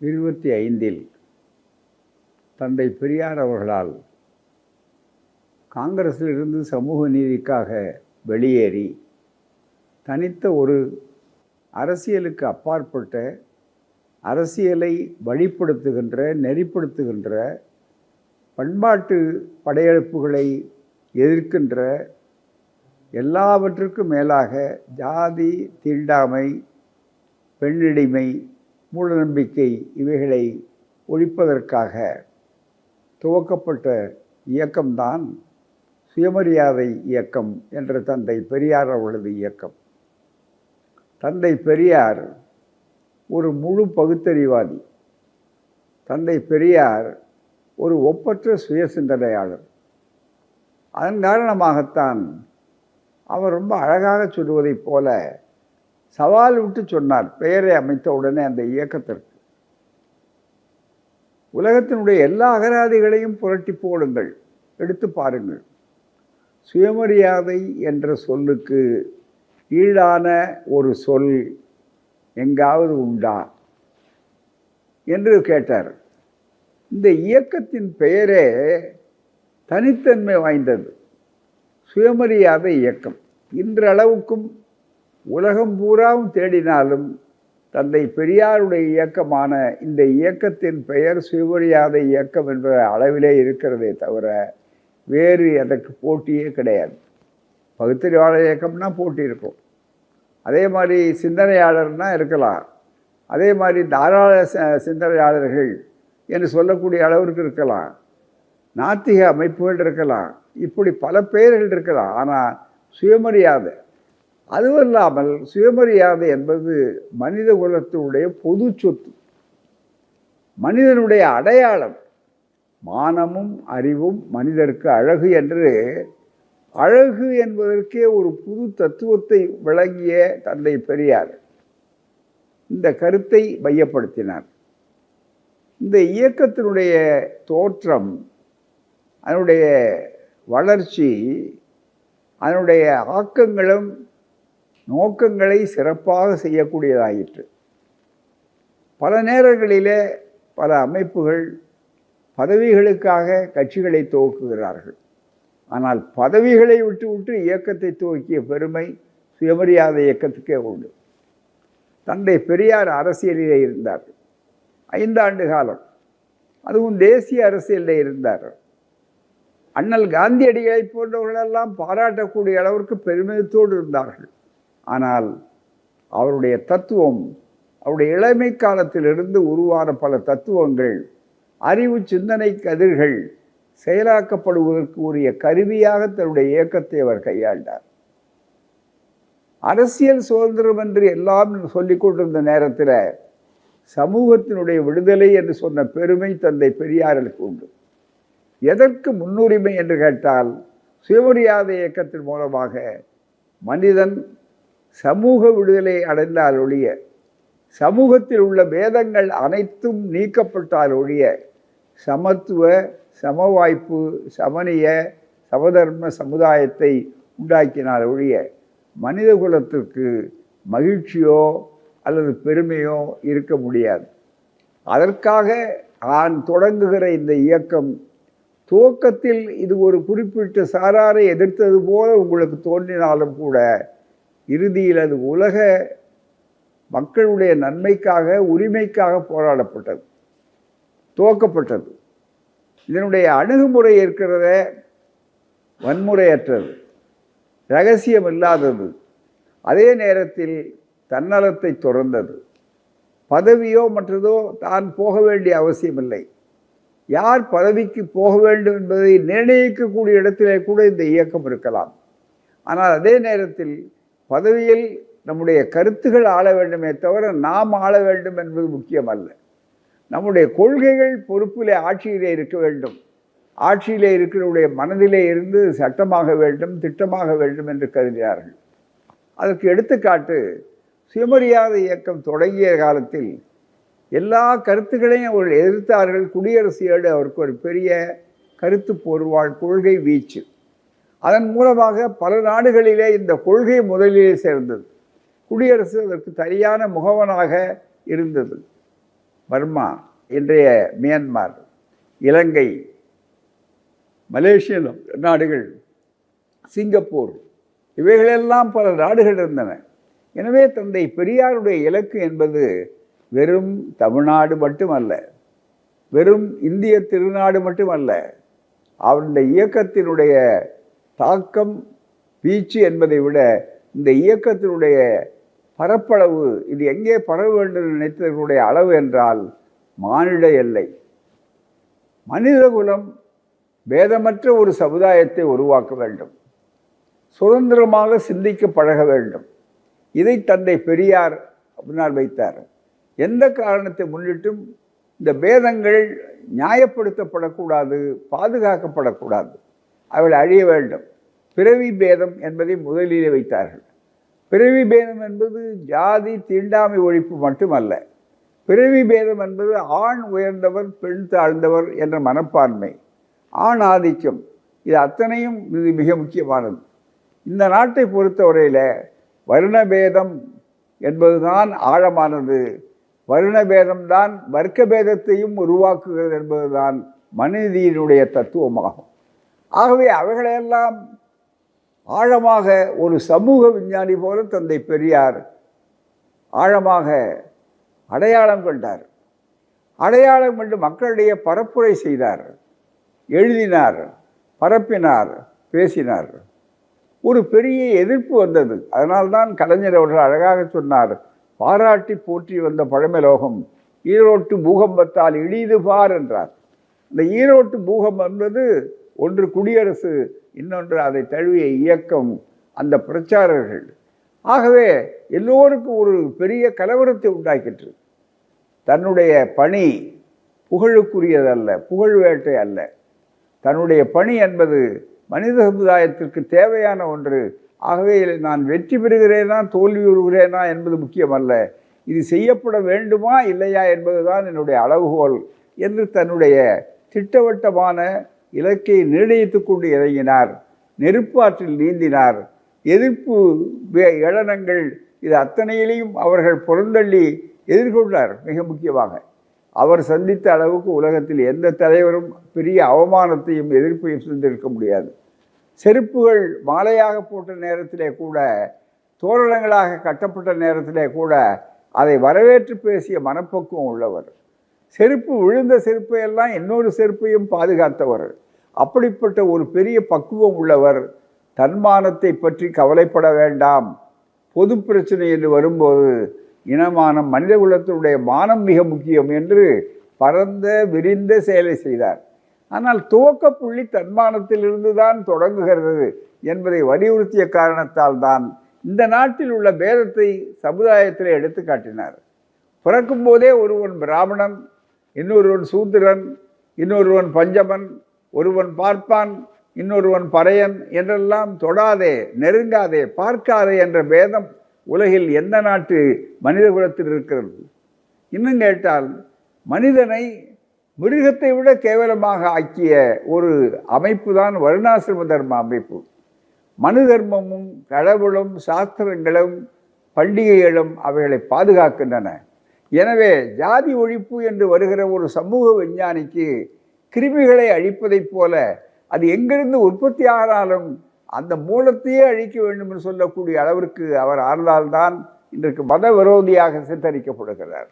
இருபத்தி ஐந்தில் தந்தை பெரியார் அவர்களால் காங்கிரஸிலிருந்து சமூக நீதிக்காக வெளியேறி தனித்த ஒரு அரசியலுக்கு அப்பாற்பட்ட அரசியலை வழிப்படுத்துகின்ற நெறிப்படுத்துகின்ற பண்பாட்டு படையெடுப்புகளை எதிர்க்கின்ற எல்லாவற்றுக்கும் மேலாக ஜாதி தீண்டாமை பெண்ணிடிமை மூடநம்பிக்கை இவைகளை ஒழிப்பதற்காக துவக்கப்பட்ட இயக்கம்தான் சுயமரியாதை இயக்கம் என்ற தந்தை பெரியார் அவர்களது இயக்கம். தந்தை பெரியார் ஒரு முழு பகுத்தறிவாதி தந்தை பெரியார் ஒரு ஒப்பற்ற சுய சிந்தனையாளர் அதன் காரணமாகத்தான் அவர் ரொம்ப அழகாக சொல்வதைப் போல சவால் விட்டு சொன்னார். பெயரை அமைத்த உடனே அந்த இயக்கத்திற்கு. உலகத்தினுடைய எல்லா அகராதிகளையும் புரட்டி போடுங்கள். எடுத்து பாருங்கள். சுயமரியாதை என்ற சொல்லுக்கு ஈடான ஒரு சொல் எங்காவது உண்டா? என்று கேட்டார். இந்த இயக்கத்தின் பெயரே தனித்தன்மை வாய்ந்தது. சுயமரியாதை இயக்கம். இன்றளவுக்கும் உலகம் பூராவும் தேடினாலும் தந்தை பெரியாருடைய இயக்கமான இந்த இயக்கத்தின் பெயர் சுயமரியாதை இயக்கம் என்ற அளவிலே இருக்கிறதே தவிர வேறு அதற்கு போட்டியே கிடையாது. பகுத்தறிவாளர் இயக்கம்னா போட்டி இருக்கும். அதே மாதிரி சிந்தனையாளர்னால் இருக்கலாம். அதே மாதிரி தாராள சிந்தனையாளர்கள் என்று சொல்லக்கூடிய அளவிற்கு இருக்கலாம். நாத்திக அமைப்புகள் இருக்கலாம். இப்படி பல பெயர்கள் இருக்கலாம். ஆனால் சுயமரியாதை அதுவும் இல்லாமல் சுயமரியாதை என்பது மனித குலத்தினுடைய பொது சொத்து. மனிதனுடைய அடையாளம் மானமும் அறிவும் மனிதருக்கு அழகு என்று அழகு என்பதற்கே ஒரு புது தத்துவத்தை விளங்கிய தந்தை பெரியார் இந்த கருத்தை மையப்படுத்தினார். இந்த இயக்கத்தினுடைய தோற்றம் அதனுடைய வளர்ச்சி அதனுடைய ஆக்கங்களும் நோக்கங்களை சிறப்பாக செய்யக்கூடியதாயிற்று. பல நேரங்களிலே பல அமைப்புகள் பதவிகளுக்காக கட்சிகளை துவக்குகிறார்கள். ஆனால் பதவிகளை விட்டு விட்டு இயக்கத்தை துவக்கிய பெருமை சுயமரியாதை இயக்கத்துக்கே உண்டு. தந்தை பெரியார் அரசியலிலே இருந்தார். ஐந்தாண்டு காலம். அதுவும் தேசிய அரசியலில் இருந்தார். அண்ணல் காந்தியடிகளை போன்றவர்களெல்லாம் பாராட்டக்கூடிய அளவிற்கு பெருமிதத்தோடு இருந்தார்கள். ஆனால் அவருடைய தத்துவம் அவருடைய இளமை காலத்திலிருந்து உருவான பல தத்துவங்கள் அறிவு சிந்தனை கதிர்கள் செயலாக்கப்படுவதற்கு உரிய கருவியாக தன்னுடைய இயக்கத்தை அவர் கையாண்டார். அரசியல் சுதந்திரம் என்று எல்லாம் சொல்லிக் கொண்டிருந்த நேரத்தில் சமூகத்தினுடைய விடுதலை என்று சொன்ன பெருமை தந்தை பெரியாருக்கு உண்டு. எதற்கு முன்னுரிமை என்று கேட்டால் சுயமரியாதை இயக்கத்தின் மூலமாக மனிதன் சமூக விடுதலை அடைந்தால் ஒழிய சமூகத்தில் உள்ள பேதங்கள் அனைத்தும் நீக்கப்பட்டால் ஒழிய சமத்துவ சமவாய்ப்பு சமநிய சமதர்ம சமுதாயத்தை உண்டாக்கினால் ஒழிய மனித குலத்திற்கு மகிழ்ச்சியோ அல்லது பெருமையோ இருக்க முடியாது. அதற்காக நான் தொடங்குகிற இந்த இயக்கம் துவக்கத்தில் இது ஒரு குறிப்பிட்ட சாராரை எதிர்த்தது போல உங்களுக்கு தோன்றினாலும் கூட இறுதியில் அது உலக மக்களுடைய நன்மைக்காக உரிமைக்காக போராடப்பட்டது. துவக்கப்பட்டது. இதனுடைய அணுகுமுறை இருக்கிறத வன்முறையற்றது. ரகசியம் இல்லாதது அதே நேரத்தில் தன்னலத்தை துறந்தது. பதவியோ மற்றதோ தான் போக வேண்டிய அவசியமில்லை. யார் பதவிக்கு போக வேண்டும் என்பதை நிர்ணயிக்கக்கூடிய இடத்திலே கூட இந்த இயக்கம் இருக்கலாம். ஆனால் அதே நேரத்தில் பதவியில் நம்முடைய கருத்துகள் ஆள வேண்டுமே தவிர நாம் ஆள வேண்டும் என்பது முக்கியமல்ல. நம்முடைய கொள்கைகள் பொறுப்பிலே ஆட்சியிலே இருக்க வேண்டும். ஆட்சியிலே இருக்கிறவருடைய மனதிலே இருந்து சட்டமாக வேண்டும் திட்டமாக வேண்டும் என்று கருதினார்கள் அதற்கு எடுத்துக்காட்டு சுயமரியாதை இயக்கம் தொடங்கிய காலத்தில் எல்லா கருத்துக்களையும் அவர்கள் எதிர்த்தார்கள். குடியரசியோடு அவருக்கு ஒரு பெரிய கருத்து போர்வாள் கொள்கை வீச்சு. அதன் மூலமாக பல நாடுகளிலே இந்த கொள்கை முதலிலே சேர்ந்தது. குடியரசு அதற்கு சரியான முகவனாக இருந்தது. பர்மா இன்றைய மியான்மார் இலங்கை மலேசிய நாடுகள் சிங்கப்பூர் இவைகளெல்லாம் பல நாடுகள் இருந்தன. எனவே தந்தை பெரியாருடைய இலக்கு என்பது வெறும் தமிழ்நாடு மட்டுமல்ல வெறும் இந்திய திருநாடு மட்டுமல்ல அவருடைய இயக்கத்தினுடைய தாக்கம் வீச்சு என்பதை விட இந்த இயக்கத்தினுடைய பரப்பளவு இது எங்கே பரவ வேண்டும் நினைத்தவர்களுடைய அளவு என்றால் மானிட எல்லை. மனிதகுலம் பேதமற்ற ஒரு சமுதாயத்தை உருவாக்க வேண்டும். சுதந்திரமாக சிந்திக்க பழக வேண்டும். இதை தந்தை பெரியார் முன்னால் வைத்தார். எந்த காரணத்தை முன்னிட்டும் இந்த பேதங்கள் நியாயப்படுத்தப்படக்கூடாது பாதுகாக்கப்படக்கூடாது. அவள் அழிய வேண்டும். பிறவி பேதம் என்பதை முதலிலே வைத்தார்கள். பிறவி பேதம் என்பது ஜாதி தீண்டாமை ஒழிப்பு மட்டுமல்ல. பிறவி பேதம் என்பது ஆண் உயர்ந்தவர் பெண் தாழ்ந்தவர் என்ற மனப்பான்மை. ஆண் ஆதிக்கம் இது அத்தனையும் இது மிக முக்கியமானது. இந்த நாட்டை பொறுத்தவரையில் வருணபேதம் என்பதுதான் ஆழமானது. வருணபேதம்தான் வர்க்க பேதத்தையும் உருவாக்குகிறது என்பதுதான் மனிதனுடைய தத்துவமாகும். ஆகவே அவைகளையெல்லாம் ஆழமாக ஒரு சமூக விஞ்ஞானி போல தந்தை பெரியார் ஆழமாக அடையாளம் கொண்டார். அடையாளம் கொண்டு மக்களிடையே பரப்புரை செய்தார். எழுதினார் பரப்பினார் பேசினார். ஒரு பெரிய எதிர்ப்பு வந்தது. அதனால்தான் கலைஞர் அவர்கள் அழகாக சொன்னார் பாராட்டி போற்றி வந்த பழமலோகம் ஈரோட்டு பூகம்பத்தால் இடிது பார் என்றார். இந்த ஈரோட்டு பூகம் என்பது ஒன்று குடியரசு இன்னொன்று அதை தழுவிய இயக்கம் அந்த பிரச்சாரர்கள். ஆகவே எல்லோருக்கும் ஒரு பெரிய கலவரத்தை உண்டாக்கிற்று. தன்னுடைய பணி புகழுக்குரியதல்ல புகழ் வேட்டை அல்ல. தன்னுடைய பணி என்பது மனித சமுதாயத்திற்கு தேவையான ஒன்று. ஆகவே நான் வெற்றி பெறுகிறேனா தோல்வி உறுகிறேனா என்பது முக்கியமல்ல. இது செய்யப்பட வேண்டுமா இல்லையா என்பதுதான் என்னுடைய அளவுகோல் என்று தன்னுடைய திட்டவட்டமான இலக்கை நிர்ணயித்து கொண்டு இறங்கினார். நெருப்பாற்றில் நீந்தினார். எதிர்ப்பு வே- ஏளனங்கள் இது அத்தனையிலையும் அவர்கள் புறந்தள்ளி எதிர்கொண்டார் மிக முக்கியமாக. அவர் சந்தித்த அளவுக்கு உலகத்தில் எந்த தலைவரும் பெரிய அவமானத்தையும் எதிர்ப்பையும் சந்திருக்க முடியாது. செருப்புகள் மாலையாக போட்ட நேரத்திலே கூட தோரணங்களாக கட்டப்பட்ட நேரத்திலே கூட அதை வரவேற்று பேசிய மனப்பக்குவம் உள்ளவர். செருப்பு விழுந்த செருப்பை எல்லாம் இன்னொரு செருப்பையும் பாதுகாத்தவர். அப்படிப்பட்ட ஒரு பெரிய பக்குவம் உள்ளவர் தன்மானத்தை பற்றி கவலைப்பட வேண்டாம். பொது பிரச்சனை என்று வரும்போது இனமானம் மனித குலத்தினுடைய மானம் மிக முக்கியம் என்று பரந்த விரிந்த செயலை செய்தார். ஆனால் துவக்க புள்ளி தன்மானத்திலிருந்து தான் தொடங்குகிறது என்பதை வலியுறுத்திய காரணத்தால் தான் இந்த நாட்டில் உள்ள பேதத்தை சமுதாயத்தில் எடுத்து காட்டினார். பிறக்கும் போதே ஒருவன் பிராமணன் இன்னொருவன் சூத்திரன் இன்னொருவன் பஞ்சமன் ஒருவன் பார்ப்பான் இன்னொருவன் பறையன் என்றெல்லாம் தொடாதே நெருங்காதே பார்க்காதே என்ற பேதம் உலகில் எந்த நாட்டு மனித குலத்தில் இருக்கிறது? இன்னும் கேட்டால் மனிதனை மிருகத்தை விட கேவலமாக ஆக்கிய ஒரு அமைப்பு தான் வருணாசிரம தர்ம அமைப்பு. மனு தர்மமும் கடவுளும் சாஸ்திரங்களும் பண்டிகைகளும் அவைகளை பாதுகாக்கின்றன. எனவே ஜாதி ஒழிப்பு என்று வருகிற ஒரு சமூக விஞ்ஞானிக்கு கிருமிகளை அழிப்பதைப் போல அது எங்கிருந்து உற்பத்தி ஆனாலும் அந்த மூலத்தையே அழிக்க வேண்டும் என்று சொல்லக்கூடிய அளவிற்கு அவர் ஆழ்ந்தால்தான் இன்றைக்கு மத விரோதியாக சித்தரிக்கப்படுகிறார்.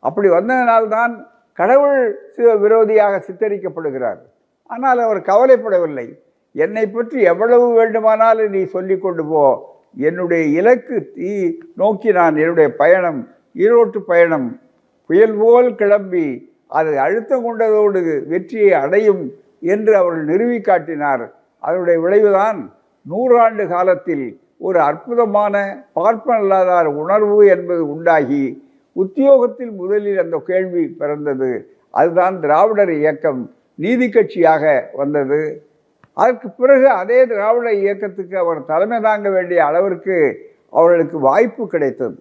அப்படி வந்ததனால்தான் கடவுள் சி- விரோதியாக சித்தரிக்கப்படுகிறார். ஆனால் அவர் கவலைப்படவில்லை. என்னை பற்றி எவ்வளவு வேண்டுமானாலும் நீ சொல்லி கொண்டு போ. என்னுடைய இலக்கு தீ நோக்கி நான் என்னுடைய பயணம் ஈரோட்டு பயணம் புயல் போல் கிளம்பி அதை அழுத்தம் கொண்டதோடு வெற்றியை அடையும் என்று அவர்கள் நிறுவி காட்டினார். அதனுடைய விளைவுதான் நூறாண்டு காலத்தில் ஒரு அற்புதமான பார்ப்பனல்லாதார் உணர்வு என்பது உண்டாகி உத்தியோகத்தில் முதலில் அந்த கேள்வி பிறந்தது. அதுதான் திராவிடர் இயக்கம் நீதி கட்சியாக வந்தது. அதற்கு பிறகு அதே திராவிட இயக்கத்துக்கு அவர் தலைமை தாங்க வேண்டிய அளவிற்கு அவர்களுக்கு வாய்ப்பு கிடைத்தது.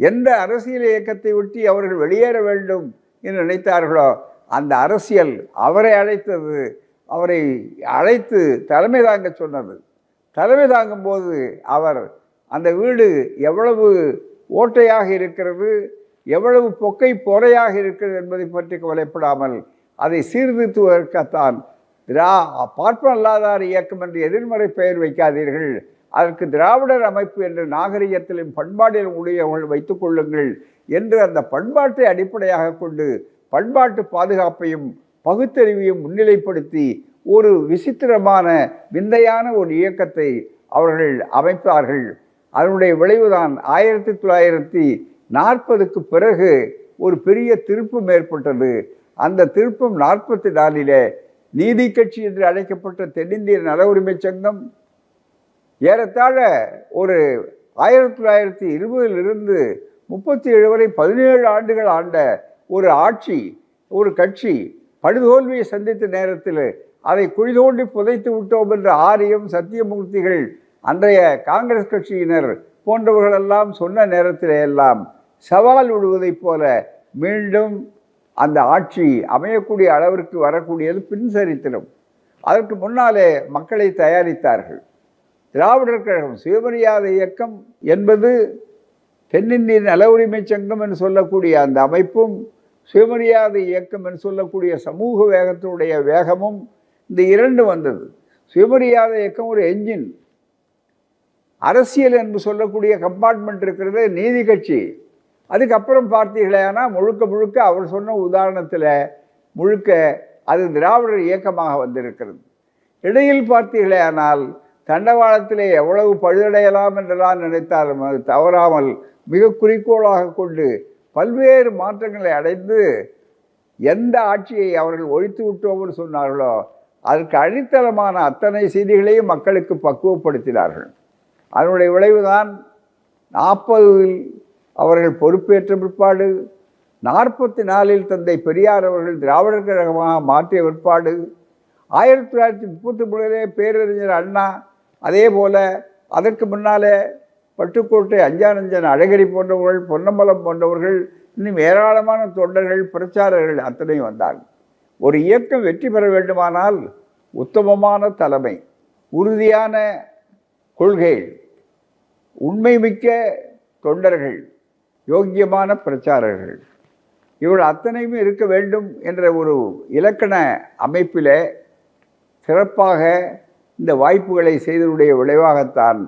எந்த அரசியல் இயக்கத்தை ஒட்டி அவர்கள் வெளியேற வேண்டும் என்று நினைத்தார்களோ அந்த அரசியல் அவரை அழைத்தது அவரை அழைத்து தலைமை தாங்க சொன்னது. தலைமை தாங்கும்போது அவர் அந்த வீடு எவ்வளவு ஓட்டையாக இருக்கிறது எவ்வளவு பொக்கை பொறையாக இருக்கிறது என்பதை பற்றி கவலைப்படாமல் அதை சீர்திருத்துவதற்குத்தான் திரா பார்ப்பனல்லாதார் இயக்கம் என்று எதிர்மறை பெயர் வைக்காதீர்கள். அதற்கு திராவிடர் அமைப்பு என்ற நாகரிகத்திலும் பண்பாடிலும் உடையவர்கள் வைத்துக் கொள்ளுங்கள் என்று அந்த பண்பாட்டை அடிப்படையாக கொண்டு பண்பாட்டு பாதுகாப்பையும் பகுத்தறிவையும் முன்னிலைப்படுத்தி ஒரு விசித்திரமான விந்தையான ஒரு இயக்கத்தை அவர்கள் அமைப்பார்கள். அதனுடைய விளைவுதான் ஆயிரத்தி தொள்ளாயிரத்தி நாற்பதுக்கு பிறகு ஒரு பெரிய திருப்பம் ஏற்பட்டது. அந்த திருப்பம் நாற்பத்தி நாலிலே நீதி கட்சி என்று அழைக்கப்பட்ட தென்னிந்திய நல உரிமை சங்கம் ஏறத்தாழ ஒரு ஆயிரத்தி தொள்ளாயிரத்தி இருபதிலிருந்து முப்பத்தி ஏழு வரை பதினேழு ஆண்டுகள் ஆண்ட ஒரு ஆட்சி ஒரு கட்சி படுதோல்வியை சந்தித்த நேரத்தில் அதை குழி தோண்டி புதைத்து விட்டோம் என்ற ஆரியம் சத்தியமூர்த்திகள் அன்றைய காங்கிரஸ் கட்சியினர் போன்றவர்களெல்லாம் சொன்ன நேரத்திலேயெல்லாம் சவால் விடுவதைப் போல மீண்டும் அந்த ஆட்சி அமையக்கூடிய அளவிற்கு வரக்கூடியது பின்சரித்திடும் அதற்கு முன்னாலே மக்களை தயாரித்தார்கள். திராவிடர் கழகம் சுயமரியாதை இயக்கம் என்பது தென்னிந்திய நல உரிமை சங்கம் என்று சொல்லக்கூடிய அந்த அமைப்பும் சுயமரியாதை இயக்கம் என்று சொல்லக்கூடிய சமூக வேகத்தினுடைய வேகமும் இந்த இரண்டு வந்தது. சுயமரியாதை இயக்கம் ஒரு என்ஜின் அரசியல் என்று சொல்லக்கூடிய கம்பார்ட்மெண்ட் இருக்கிறது நீதி கட்சி. அதுக்கப்புறம் பார்த்தீர்களேனா முழுக்க முழுக்க அவர் சொன்ன உதாரணத்தில் முழுக்க அது திராவிடர் இயக்கமாக வந்திருக்கிறது. இடையில் பார்த்தீர்களே ஆனால் தண்டவாளத்திலே எவ்வளவு பழுதடையலாம் என்றெல்லாம் நினைத்தாலும் அது தவறாமல் மிக குறிக்கோளாக கொண்டு பல்வேறு மாற்றங்களை அடைந்து எந்த ஆட்சியை அவர்கள் ஒழித்து விட்டோம்னு சொன்னார்களோ அதற்கு அடித்தளமான அத்தனை செய்திகளையும் மக்களுக்கு பக்குவப்படுத்தினார்கள். அதனுடைய விளைவுதான் நாற்பதில் அவர்கள் பொறுப்பேற்ற பிற்பாடு நாற்பத்தி நாலில் தந்தை பெரியார் அவர்கள் திராவிடர் கழகமாக மாற்றிய பிற்பாடு ஆயிரத்தி தொள்ளாயிரத்தி முப்பத்தி மூணிலே பேரறிஞர் அண்ணா அதே போல் அதற்கு முன்னாலே பட்டுக்கோட்டை அஞ்சானஞ்சன் அழகிரி போன்றவர்கள் பொன்னம்பலம் போன்றவர்கள் இன்னும் ஏராளமான தொண்டர்கள் பிரச்சாரர்கள் அத்தனையும் வந்தார்கள். ஒரு இயக்கம் வெற்றி பெற வேண்டுமானால் உத்தமமான தலைமை உறுதியான கொள்கைகள் உண்மை மிக்க தொண்டர்கள் யோக்கியமான பிரச்சாரர்கள். இவள் அத்தனையும் இருக்க வேண்டும் என்ற ஒரு இலக்கண அமைப்பில் சிறப்பாக இந்த வாய்ப்புகளை செய்ததுடைய விளைவாகத்தான்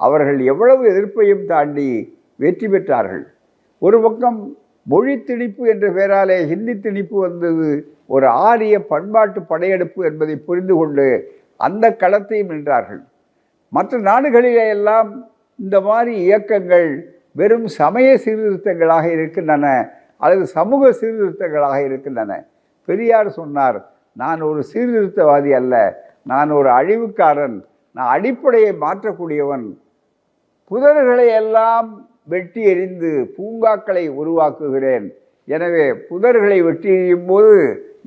அவர்கள் எவ்வளவு எதிர்ப்பையும் தாண்டி வெற்றி பெற்றார்கள். ஒரு பக்கம் மொழி திணிப்பு என்ற பெயராலே ஹிந்தி திணிப்பு வந்தது ஒரு ஆரிய பண்பாட்டு படையெடுப்பு என்பதை புரிந்து கொண்டு அந்த களத்தையும் நின்றார்கள். மற்ற நாடுகளிலே எல்லாம் இந்த மாதிரி இயக்கங்கள் வெறும் சமய சீர்திருத்தங்களாக இருக்கின்றன அல்லது சமூக சீர்திருத்தங்களாக இருக்கின்றன. பெரியார் சொன்னார் நான் ஒரு சீர்திருத்தவாதி அல்ல நான் ஒரு அழிவுக்காரன் நான் அடிப்படையை மாற்றக்கூடியவன். புதர்களை எல்லாம் வெட்டி எறிந்து பூங்காக்களை உருவாக்குகிறேன். எனவே புதர்களை வெட்டி எறியும் போது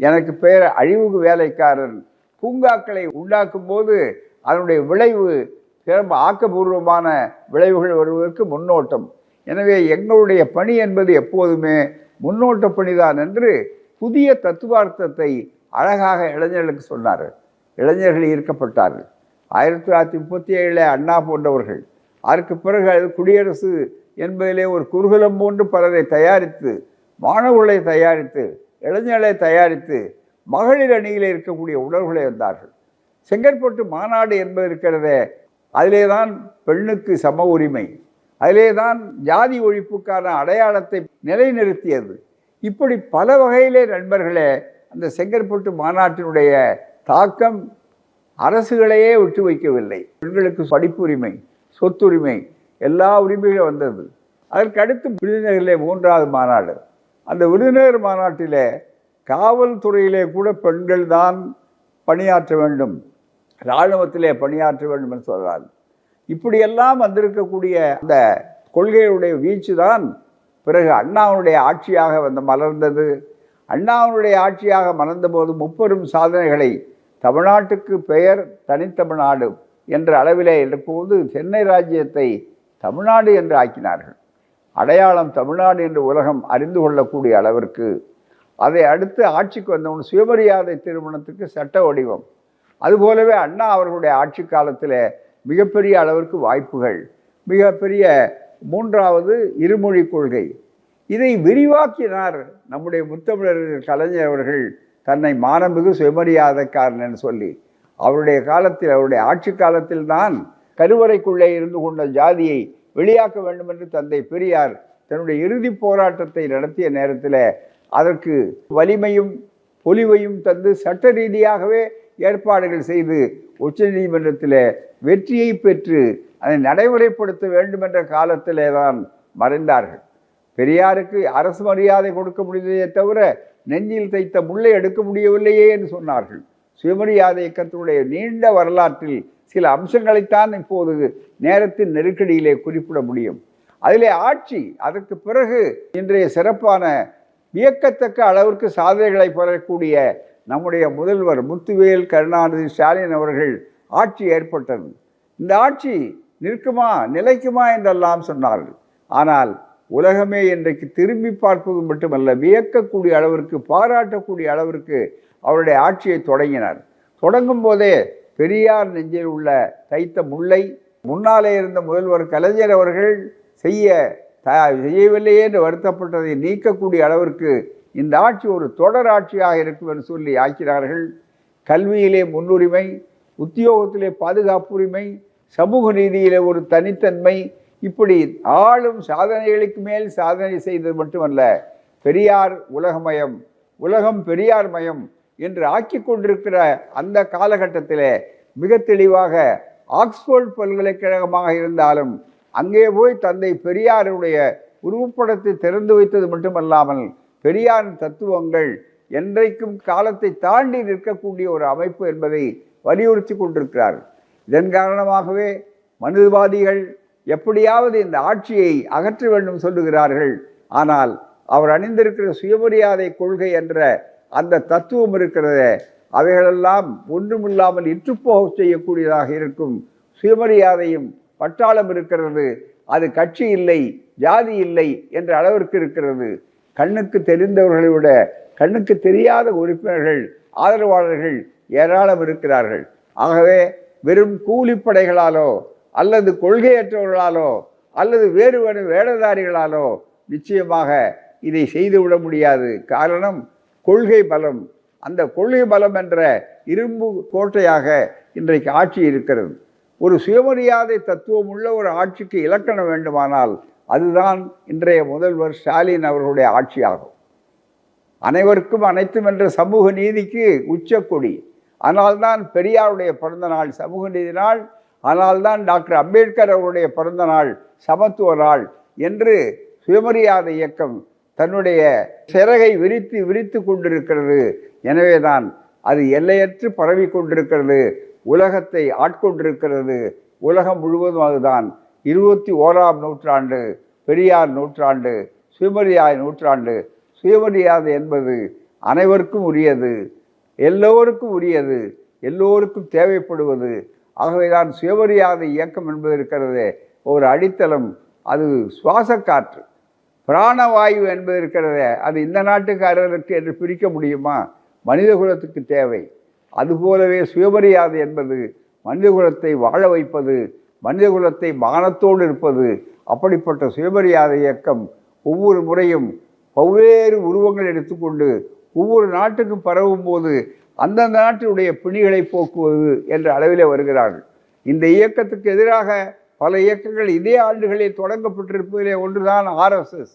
எனக்கு பெயர் அழிவுக்கு வேலைக்காரன். பூங்காக்களை உண்டாக்கும் போது அதனுடைய விளைவு சிறப்பு ஆக்கபூர்வமான விளைவுகள் வருவதற்கு முன்னோட்டம். எனவே எங்களுடைய பணி என்பது எப்போதுமே முன்னோட்ட பணிதான் என்று புதிய தத்துவார்த்தத்தை அழகாக இளைஞர்களுக்கு சொன்னார் இளைஞர்கள் ஈர்க்கப்பட்டார்கள். ஆயிரத்தி தொள்ளாயிரத்தி முப்பத்தி ஏழில் அண்ணா போன்றவர்கள். அதற்கு பிறகு அது குடியரசு என்பதிலே ஒரு குருகுலம் போன்று பலரை தயாரித்து மாணவர்களை தயாரித்து இளைஞர்களை தயாரித்து மகளிர் அணியில் இருக்கக்கூடிய உணர்வுகளை வந்தார்கள். செங்கற்பட்டு மாநாடு என்பது இருக்கிறதே அதிலே தான் பெண்ணுக்கு சம உரிமை அதிலே தான் ஜாதி ஒழிப்புக்கான அடையாளத்தை நிலைநிறுத்தியது. இப்படி பல வகையிலே நண்பர்களே அந்த செங்கற்பட்டு மாநாட்டினுடைய தாக்கம் அரசுகளையே விட்டு வைக்கவில்லை. பெண்களுக்கு படிப்புரிமை சொத்துரிமை எல்லா உரிமைகளும் வந்தது. அதற்கடுத்து விருதுநகரிலே மூன்றாவது மாநாடு. அந்த விருதுநகர் மாநாட்டிலே காவல்துறையிலே கூட பெண்கள் தான் பணியாற்ற வேண்டும். இராணுவத்திலே பணியாற்ற வேண்டும் என்று சொல்கிறார் இப்படியெல்லாம் வந்திருக்கக்கூடிய அந்த கொள்கையுடைய வீச்சு தான் பிறகு அண்ணாவுடைய ஆட்சியாக வந்து மலர்ந்தது. அண்ணாவுடைய ஆட்சியாக மலர்ந்தபோது முப்பெரும் சாதனைகளை தமிழ்நாட்டுக்கு பெயர் தனித்தமிழ்நாடு என்ற அளவிலே இருக்கும்போது சென்னை ராஜ்யத்தை தமிழ்நாடு என்று ஆக்கினார்கள். அடையாளம் தமிழ்நாடு என்று உலகம் அறிந்து கொள்ளக்கூடிய அளவிற்கு அதை அடுத்து ஆட்சிக்கு வந்தவன் சுயமரியாதை திருமணத்துக்கு சட்ட வடிவம். அதுபோலவே அண்ணா அவர்களுடைய ஆட்சி காலத்தில் மிகப்பெரிய அளவிற்கு வாய்ப்புகள் மிகப்பெரிய மூன்றாவது இருமொழி கொள்கை. இதை விரிவாக்கினார் நம்முடைய முத்தமிழர் கலைஞர் அவர்கள் தன்னை மானமிகு சுயமரியாதைக்காரன் சொல்லி அவருடைய காலத்தில் அவருடைய ஆட்சி காலத்தில் தான் கருவறைக்குள்ளே இருந்து கொண்ட ஜாதியை வெளியாக்க வேண்டும் என்று தந்தை பெரியார் தன்னுடைய இறுதி போராட்டத்தை நடத்திய நேரத்தில் அதற்கு வலிமையும் பொலிவையும் தந்து சட்ட ரீதியாகவே ஏற்பாடுகள் செய்து உச்சநீதிமன்றத்தில் வெற்றியை பெற்று அதை நடைமுறைப்படுத்த வேண்டும் என்ற காலத்திலே தான் மறைந்தார்கள். பெரியாருக்கு அரசு மரியாதை கொடுக்க முடிந்ததே தவிர நெஞ்சில் தைத்த முள்ளை எடுக்க முடியவில்லையே என்று சொன்னார்கள். சுயமரியாதை இயக்கத்தினுடைய நீண்ட வரலாற்றில் சில அம்சங்களைத்தான் இப்போது நேரத்தின் நெருக்கடியிலே குறிப்பிட முடியும். அதிலே ஆட்சி அதற்கு பிறகு இன்றைய சிறப்பான வியக்கத்தக்க அளவிற்கு சாதனைகளை பெறக்கூடிய நம்முடைய முதல்வர் முத்துவேல் கருணாநிதி ஸ்டாலின் அவர்கள் ஆட்சி ஏற்பட்டது. இந்த ஆட்சி நிற்குமா நிலைக்குமா என்றெல்லாம் சொன்னார்கள். ஆனால் உலகமே இன்றைக்கு திரும்பி பார்ப்பது மட்டுமல்ல வியக்கக்கூடிய அளவிற்கு பாராட்டக்கூடிய அளவிற்கு அவருடைய ஆட்சியை தொடங்கினார். தொடங்கும் போதே பெரியார் நெஞ்சில் உள்ள தைத்த முல்லை முன்னாலே இருந்த முதல்வர் கலைஞர் அவர்கள் செய்ய த செய்யவில்லையே என்று வருத்தப்பட்டதை நீக்கக்கூடிய அளவிற்கு இந்த ஆட்சி ஒரு தொடர் ஆட்சியாக இருக்கும் என்று சொல்லி ஆக்கிறார்கள் கல்வியிலே முன்னுரிமை உத்தியோகத்திலே பாதுகாப்புரிமை சமூக நீதியிலே ஒரு தனித்தன்மை இப்படி ஆளும் சாதனைகளுக்கு மேல் சாதனை செய்தது மட்டுமல்ல பெரியார் உலகமயம் உலகம் பெரியார் மயம் என்று ஆக்கி கொண்டிருக்கிற அந்த காலகட்டத்தில் மிக தெளிவாக ஆக்ஸ்போர்ட் பல்கலைக்கழகமாக இருந்தாலும் அங்கே போய் தந்தை பெரியாருடைய உருவப்படத்தை திறந்து வைத்தது மட்டுமல்லாமல் பெரியாரின் தத்துவங்கள் என்றைக்கும் காலத்தை தாண்டி நிற்கக்கூடிய ஒரு அமைப்பு என்பதை வலியுறுத்தி கொண்டிருக்கிறார் இதன் காரணமாகவே மனிதவாதிகள் எப்படியாவது இந்த ஆட்சியை அகற்ற வேண்டும் சொல்லுகிறார்கள். ஆனால் அவர் அணிந்திருக்கிற சுயமரியாதை கொள்கை என்ற அந்த தத்துவம் இருக்கிறத அவைகளெல்லாம் ஒன்றுமில்லாமல் இற்றுப்போக செய்யக்கூடியதாக இருக்கும். சுயமரியாதையும் பட்டாளம் இருக்கிறது. அது கட்சி இல்லை ஜாதி இல்லை என்ற அளவிற்கு இருக்கிறது. கண்ணுக்கு தெரிந்தவர்களை விட கண்ணுக்கு தெரியாத உறுப்பினர்கள் ஆதரவாளர்கள் ஏராளம் இருக்கிறார்கள். ஆகவே வெறும் கூலிப்படைகளாலோ அல்லது கொள்கையற்றவர்களாலோ அல்லது வேறு வேறு வேடதாரிகளாலோ நிச்சயமாக இதை செய்துவிட முடியாது. காரணம் கொள்கை பலம். அந்த கொள்கை பலம் என்ற இரும்பு கோட்டையாக இன்றைக்கு ஆட்சி இருக்கிறது. ஒரு சுயமரியாதை தத்துவம் உள்ள ஒரு ஆட்சிக்கு இலக்கணம் வேண்டுமானால் அதுதான் இன்றைய முதல்வர் ஸ்டாலின் அவர்களுடைய ஆட்சியாகும். அனைவருக்கும் அனைத்தும் என்ற சமூக நீதிக்கு உச்சக்கொடி அதனால்தான் பெரியாருடைய பிறந்த நாள் சமூக நீதி நாள் அதனால்தான் டாக்டர் அம்பேத்கர் அவருடைய பிறந்த நாள் சமத்துவ நாள் என்று சுயமரியாதை இயக்கம் தன்னுடைய சிறகை விரித்து விரித்து கொண்டிருக்கிறது. எனவேதான் அது எல்லையற்று பரவி கொண்டிருக்கிறது. உலகத்தை ஆட்கொண்டிருக்கிறது. உலகம் முழுவதும் அதுதான். இருபத்தி ஓராம் நூற்றாண்டு பெரியார் நூற்றாண்டு சுயமரியாதை நூற்றாண்டு. சுயமரியாதை என்பது அனைவருக்கும் உரியது எல்லோருக்கும் உரியது எல்லோருக்கும் தேவைப்படுவது ஆகவேதான் சுயமரியாதை இயக்கம் என்பது இருக்கிறது. ஒரு அடித்தளம் அது சுவாச காற்று பிராணவாயு என்பது இருக்கிறதே அது இந்த நாட்டுக்காரருக்கு என்று பிரிக்க முடியுமா? மனித குலத்துக்கு தேவை. அதுபோலவே சுயமரியாதை என்பது மனித குலத்தை வாழ வைப்பது மனித குலத்தை மானத்தோடு இருப்பது அப்படிப்பட்ட சுயமரியாதை இயக்கம் ஒவ்வொரு முறையும் பல்வேறு உருவங்கள் எடுத்துக்கொண்டு ஒவ்வொரு நாட்டுக்கும் பரவும் போது அந்தந்த நாட்டினுடைய பிணிகளை போக்குவது என்ற அளவிலே வருகிறார்கள். இந்த இயக்கத்துக்கு எதிராக பல இயக்கங்கள் இதே ஆண்டுகளில் தொடங்கப்பட்டிருப்பதிலே ஒன்றுதான் ஆர்எஸ்எஸ்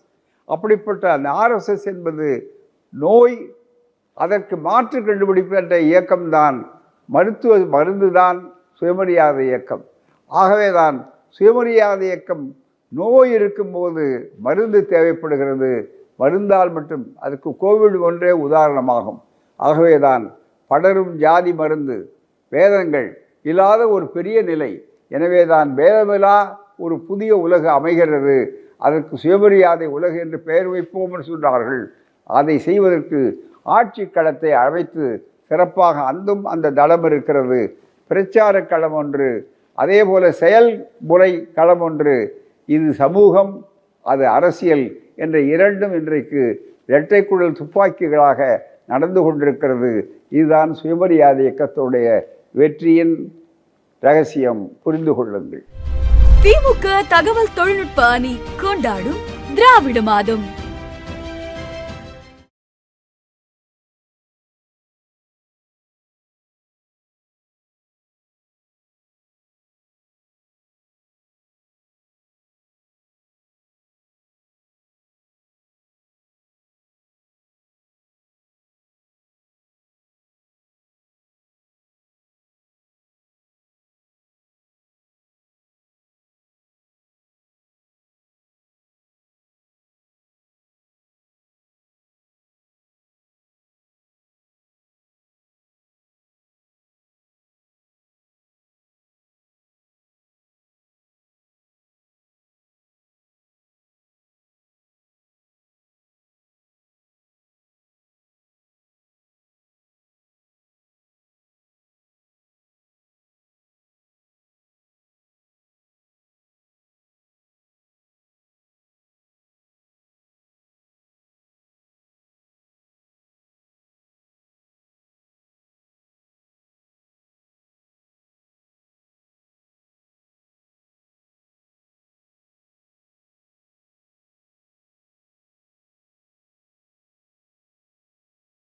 அப்படிப்பட்ட அந்த ஆர்எஸ்எஸ் என்பது நோய் அதற்கு மாற்று கண்டுபிடிப்பு என்ற இயக்கம்தான் மருத்துவ மருந்துதான் சுயமரியாதை இயக்கம். ஆகவே தான் சுயமரியாதை இயக்கம் நோய் இருக்கும்போது மருந்து தேவைப்படுகிறது. மருந்தால் மட்டும் அதுக்கு கோவிட் ஒன்றே உதாரணமாகும். ஆகவே தான் படரும் ஜாதி மருந்து வேதங்கள் இல்லாத ஒரு பெரிய நிலை. எனவே தான் வேதமில்லா ஒரு புதிய உலகு அமைகிறது. அதற்கு சுயமரியாதை உலகு என்று பெயர் வைப்போம் என்று சொன்னார்கள். அதை செய்வதற்கு ஆட்சி களத்தை அமைத்து சிறப்பாக அந்தும் அந்த தளம் இருக்கிறது. பிரச்சார களம் ஒன்று அதே போல செயல்முறை களம் ஒன்று. இது சமூகம் அது அரசியல் என்ற இரண்டும் இன்றைக்கு இரட்டைக்குழல் துப்பாக்கிகளாக நடந்து கொண்டிருக்கிறது. இதுதான் சுயமரியாதை இயக்கத்துடைய வெற்றியின் ரகசியம். புரிந்து கொள்ளுங்கள். திமுக தகவல் தொழில்நுட்ப அணி கொண்டாடும் திராவிட மாதம்.